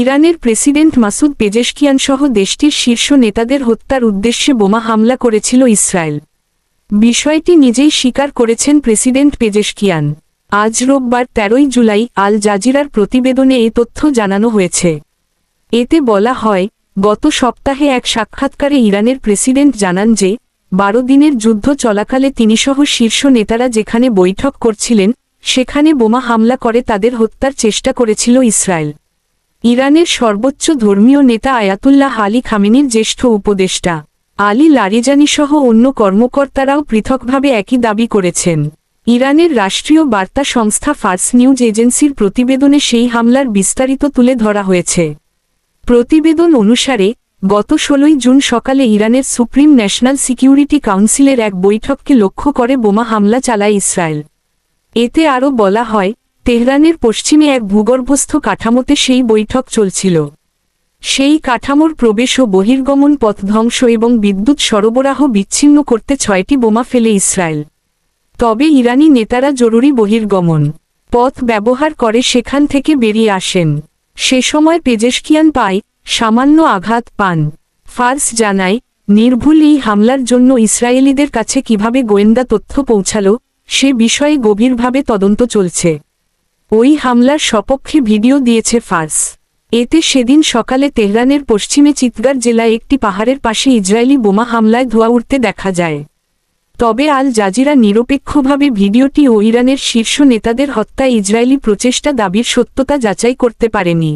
ইরানের president Masoud Pezeshkian সহ দেশটির শীর্ষ নেতাদের হত্যার উদ্দেশ্যে বোমা হামলা করেছিল ইসরায়েল। বিষয়টি নিজেই স্বীকার করেছেন প্রেসিডেন্ট পেজেশকিয়ান। আজ রোববার তেরোই জুলাই আল জাজিরার প্রতিবেদনে এ তথ্য জানানো হয়েছে। এতে বলা হয়, গত সপ্তাহে এক সাক্ষাৎকারে ইরানের প্রেসিডেন্ট জানান যে, বারো দিনের যুদ্ধ চলাকালে তিনিসহ শীর্ষ নেতারা যেখানে বৈঠক করছিলেন, সেখানে বোমা হামলা করে তাদের হত্যার চেষ্টা করেছিল ইসরায়েল। ইরানের সর্বোচ্চ ধর্মীয় নেতা আয়াতুল্লাহ আলী খামেনির জ্যেষ্ঠ উপদেষ্টা আলী লারিজানি সহ অন্য কর্মকর্তারাও পৃথকভাবে একই দাবি করেছেন। ইরানের রাষ্ট্রীয় বার্তা সংস্থা ফার্স নিউজ এজেন্সির প্রতিবেদনে সেই হামলার বিস্তারিত তুলে ধরা হয়েছে। প্রতিবেদন অনুসারে, গত ষোলোই জুন সকালে ইরানের সুপ্রিম ন্যাশনাল সিকিউরিটি কাউন্সিলের এক বৈঠককে লক্ষ্য করে বোমা হামলা চালায় ইসরায়েল। এতে আরও বলা হয় তেহরানের পশ্চিমে এক ভূগর্ভস্থ কাঠামোতে সেই বৈঠক চলছিল। সেই কাঠামোর প্রবেশ ও বহির্গমন পথ ধ্বংস এবং বিদ্যুৎ সরবরাহ বিচ্ছিন্ন করতে ছয়টি বোমা ফেলে ইসরায়েল। তবে ইরানি নেতারা জরুরি বহির্গমন পথ ব্যবহার করে সেখান থেকে বেরিয়ে আসেন। সে সময় পেজেশকিয়ান পায় সামান্য আঘাত পান। ফার্স জানায়, নির্ভুল এই হামলার জন্য ইসরায়েলিদের কাছে কীভাবে গোয়েন্দা তথ্য পৌঁছালো, সে বিষয়ে গভীরভাবে তদন্ত চলছে। ওই হামলার সপক্ষে ভিডিও দিয়েছে ফার্স। এতে সেদিন সকালে তেহরানের পশ্চিমে চিৎগার জেলায় একটি পাহাড়ের পাশে ইসরায়েলি বোমা হামলায় ধোয়া উঠতে দেখা যায়। তবে আল জাজিরা নিরপেক্ষভাবে ভিডিওটি ও ইরানের শীর্ষ নেতাদের হত্যা ইসরায়েলি প্রচেষ্টা দাবির সত্যতা যাচাই করতে পারেনি।